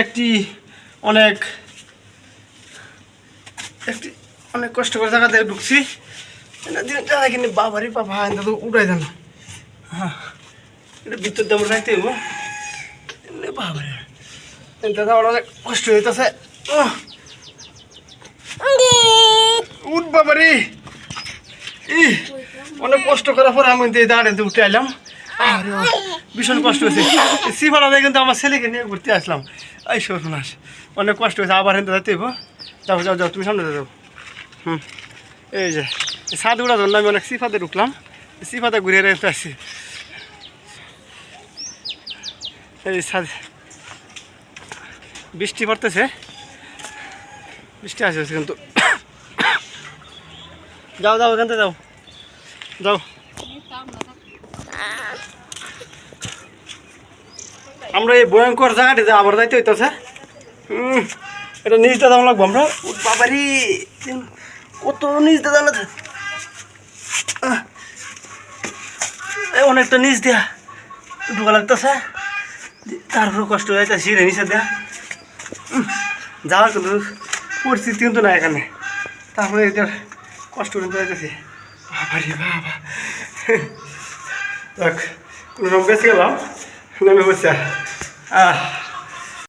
একটি অনেক একটি অনেক কষ্ট করে জায়গা থেকে ঢুকছি। এটা দিন জায়গা কিনে বাবারই বাবা এটা তো উড়াই দেন। হ্যাঁ এটা ভিতর আমরা রাখতে হইব। বাবারে। এটা তো অনেক কষ্ট হইতেছে। উঠ বাবারে। অনেক কষ্ট করার পর আমি দাঁড়াতে উঠে বাবা, ভীষণ কষ্ট হয়েছে। সিফারা কিন্তু আমার ছেলেকে নিয়ে ঘুরতে আসলাম। এই সর্বনাশ। অনেক কষ্ট হয়েছে, আবার হেনতে যাইতে হইব। যাও যাও যাও, তুমি সামনে যাও। হুম। এই যে সাত উড়া ধরলাম আমি অনেক সিফাতে ঢুকলাম। সিফাতে ঘুরে রেখে আসছি এই সাদ বৃষ্টি পড়তেছে। বৃষ্টি আসছে কিন্তু। যাও যাও, এখান থেকে যাও। যাও। আমরা এই ভয়ঙ্কর জায়গাটিতে আবার যাইতে হইতেছে। হুম এটা নিচ দাদা লাগবো আমরা। বাবারি কত নিচ দাদা লাগছে। অনেকটা নিচ দেয়া ঢোকা লাগতেছে। তারপরে কষ্ট হয়ে যাচ্ছে সিঁড়ে নিচে দেয়া। যাওয়ার কিন্তু পরিস্থিতি কিন্তু না এখানে। তারপরে এদের কষ্ট করে যাইতেছি বাবারি, বাবা। দেখ কোনো রকম বেঁচে গেলাম নেমে বসে আহ